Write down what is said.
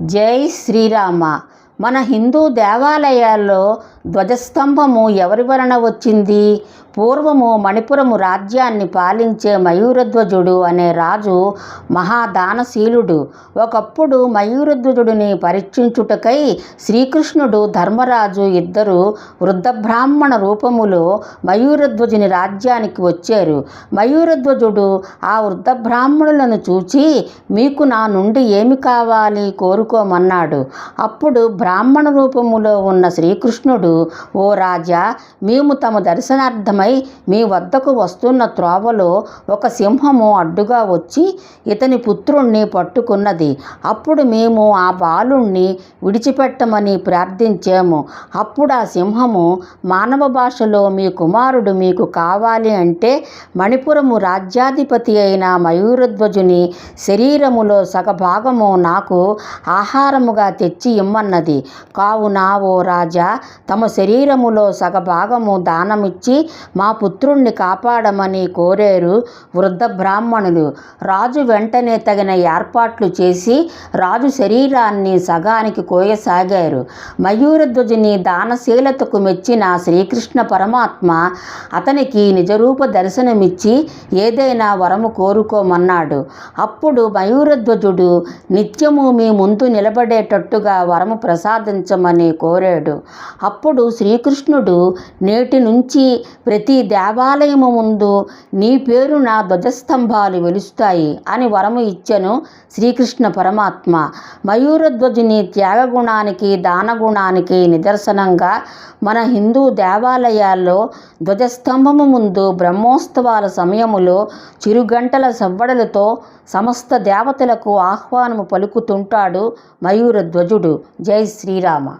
జై శ్రీరామ. మన హిందూ దేవాలయాల్లో ధ్వజస్తంభము ఎవరి వలన వచ్చింది? పూర్వము మణిపురము రాజ్యాన్ని పాలించే మయూరధ్వజుడు అనే రాజు మహాదానశీలుడు. ఒకప్పుడు మయూరధ్వజుడిని పరీక్షించుటకై శ్రీకృష్ణుడు ధర్మరాజు ఇద్దరు వృద్ధ బ్రాహ్మణ రూపములో మయూరధ్వజుని రాజ్యానికి వచ్చారు. మయూరధ్వజుడు ఆ వృద్ధ బ్రాహ్మణులను చూచి మీకు నా నుండి ఏమి కావాలి? కోరుకోమన్నాడు. అప్పుడు బ్రాహ్మణ రూపములో ఉన్న శ్రీకృష్ణుడు ఓ రాజా మేము తమ దర్శనార్థమై మీ వద్దకు వస్తున్న త్రోవలో ఒక సింహము అడ్డుగా వచ్చి ఇతని పుత్రుణ్ణి పట్టుకున్నది. అప్పుడు మేము ఆ బాలుణ్ణి విడిచిపెట్టమని ప్రార్థించాము. అప్పుడు ఆ సింహము మానవ భాషలో మీ కుమారుడు మీకు కావాలి అంటే మణిపురము రాజ్యాధిపతి అయిన మయూరధ్వజుని శరీరములో సగభాగము నాకు ఆహారముగా తెచ్చి ఇమ్మన్నది. కావున ఓ రాజా తమ శరీరములో సగభాగము దానమిచ్చి మా పుత్రుణ్ణి కాపాడమని కోరారు వృద్ధ బ్రాహ్మణులు. రాజు వెంటనే తగిన ఏర్పాట్లు చేసి రాజు శరీరాన్ని సగానికి కోయసాగారు. మయూరధ్వజుని దానశీలతకు మెచ్చిన శ్రీకృష్ణ పరమాత్మ అతనికి నిజరూప దర్శనమిచ్చి ఏదైనా వరము కోరుకోమన్నాడు. అప్పుడు మయూరధ్వజుడు నిత్యము మీ ముందు నిలబడేటట్టుగా వరము ప్రసాదించమని కోరాడు. అప్పుడు శ్రీకృష్ణుడు నేటి నుంచి ప్రతి దేవాలయము ముందు నీ పేరు నా ధ్వజస్తంభాలు వెలుస్తాయి అని వరము ఇచ్చెను శ్రీకృష్ణ పరమాత్మ. మయూరధ్వజుని త్యాగగుణానికి దానగుణానికి నిదర్శనంగా మన హిందూ దేవాలయాల్లో ధ్వజస్తంభము ముందు బ్రహ్మోత్సవాల సమయములో చిరుగంటల సవ్వడలతో సమస్త దేవతలకు ఆహ్వానము పలుకుతుంటాడు మయూరధ్వజుడు. జై శ్రీరామ.